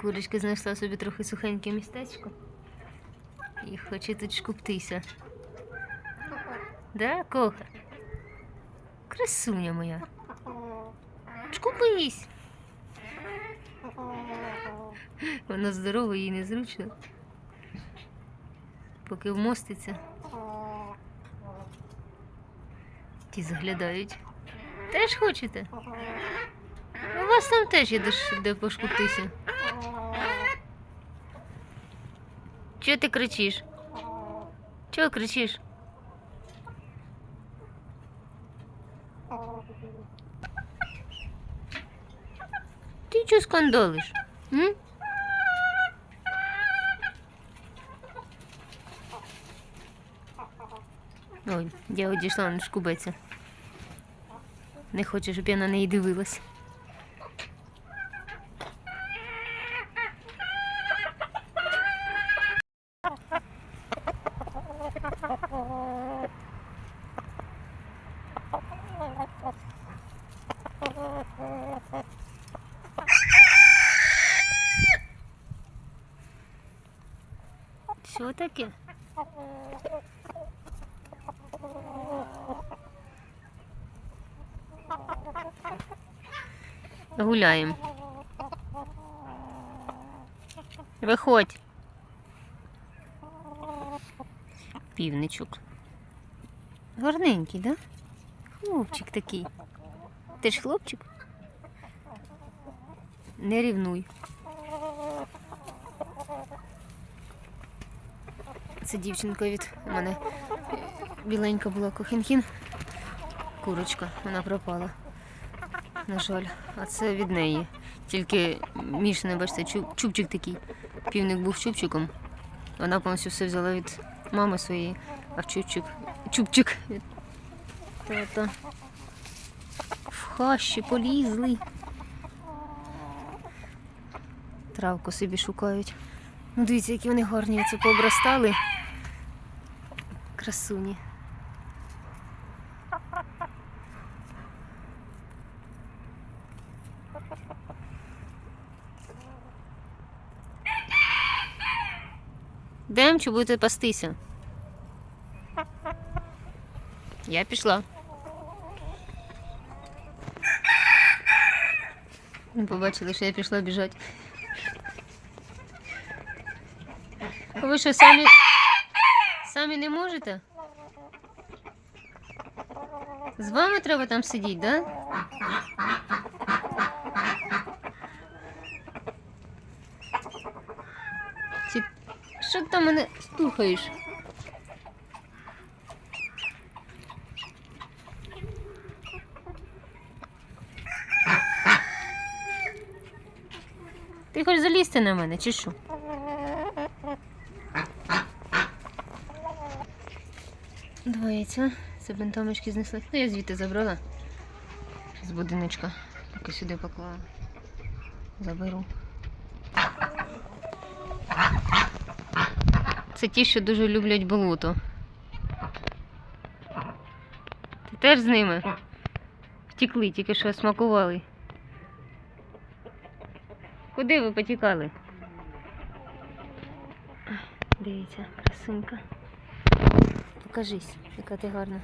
Курочка знайшла собі трохи сухеньке містечко. І хоче тут шкуптися. Да, коха? Красуня моя. Шкупись. Вона здорова, їй незручно. Поки вмоститься. Ті заглядають. Теж хочете? У вас там теж є де, ш- де пошкутися. Чого ти кричиш? Чого кричиш? Ти чого скандалиш? Ой, я одійшла, не шкубеться. Не хоче, щоб я на неї дивилась. Таке? Гуляємо. Виходь. Півничок. Гарненький, да? Хлопчик такий. Ти ж хлопчик? Не рівнуй. Це дівчинка від мене біленька була кохінхін. Курочка, вона пропала. На жаль, а це від неї. Тільки мішане, бачите, чубчик такий. Півник був чубчиком. Вона повністю все взяла від мами своєї, а чубчик, чубчик від тата. В хащі полізли. Травку собі шукають. Ну, дивіться, які вони гарні, оце пообростали. Красуні. Дем, чи будете пастися? Я пішла. Ви Побачили, що я пішла біжати. А Ви що, самі, самі не можете? З вами треба там сидіти, да? Чи... Що ти там мене стухаєш? Ти хочеш залізти на мене, чи що? Яйця. Це бентомочки знесли. Ну, я звідти забрала з будиночка. Поки сюди поклала. Заберу. Це ті, що дуже люблять болото. Ти теж з ними? Втікли, тільки що смакували. Куди ви потікали? Дивіться, красунька. Покажись, яка ти гарна.